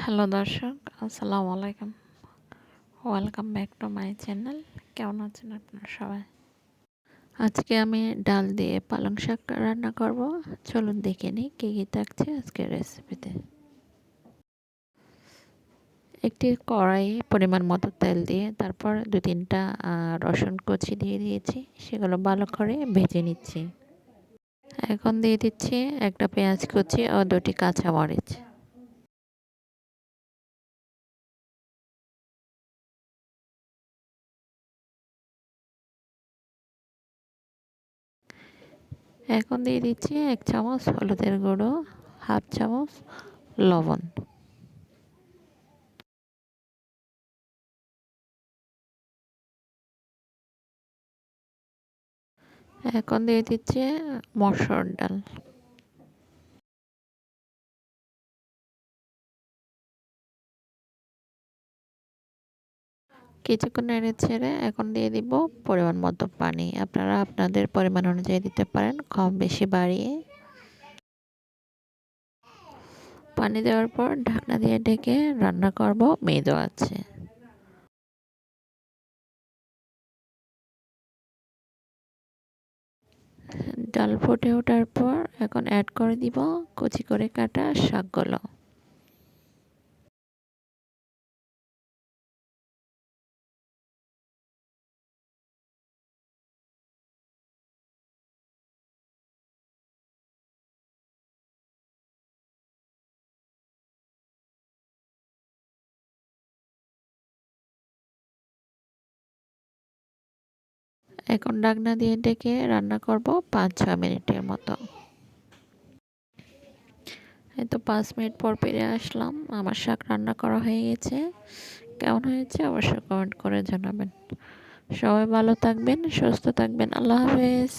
Hello দর্শক, আসসালামু আলাইকুম। Welcome back to my channel কেমন আছেন আপনারা সবাই? আজকে আমি ডাল দিয়ে পালং শাক রান্না করব। চলুন দেখে নিই কী কী থাকছে আজকের রেসিপিতে একটি কড়াই পরিমাণ মতো তেল দিয়ে তারপর দু তিনটা রসুন কচি দিয়ে দিয়েছি। সেগুলো ভালো করে ভেজে নিচ্ছি। এখন দিয়ে দিচ্ছি একটা পেঁয়াজ কুচি ও দুটি কাঁচামরিচ। এখন দিয়ে দিচ্ছি এক চামচ হলুদের গুঁড়ো, হাফ চামচ লবণ। এখন দিয়ে দিচ্ছে মসুর ডাল। কিছুক্ষণ নেড়ে ছেড়ে এখন দিয়ে দিব পরিমাণ মতো পানি। আপনারা আপনাদের পরিমাণ অনুযায়ী দিতে পারেন, কম বেশি বাড়িয়ে। পানি দেওয়ার পর ঢাকনা দিয়ে ঢেকে রান্না করব মেদো আছে। ডাল ফুটে ওঠার পর এখন অ্যাড করে দিব কুচি করে কাটা শাকগুলো। এখন ডাকনা দিয়ে ডেকে রান্না করব পাঁচ ছ মিনিটের মতো। এই তো পাঁচ মিনিট পর পেরে আসলাম। আমার শাক রান্না করা হয়ে গেছে। কেমন হয়েছে অবশ্যই কমেন্ট করে জানাবেন। সবাই ভালো থাকবেন, সুস্থ থাকবেন। আল্লাহ হাফেজ।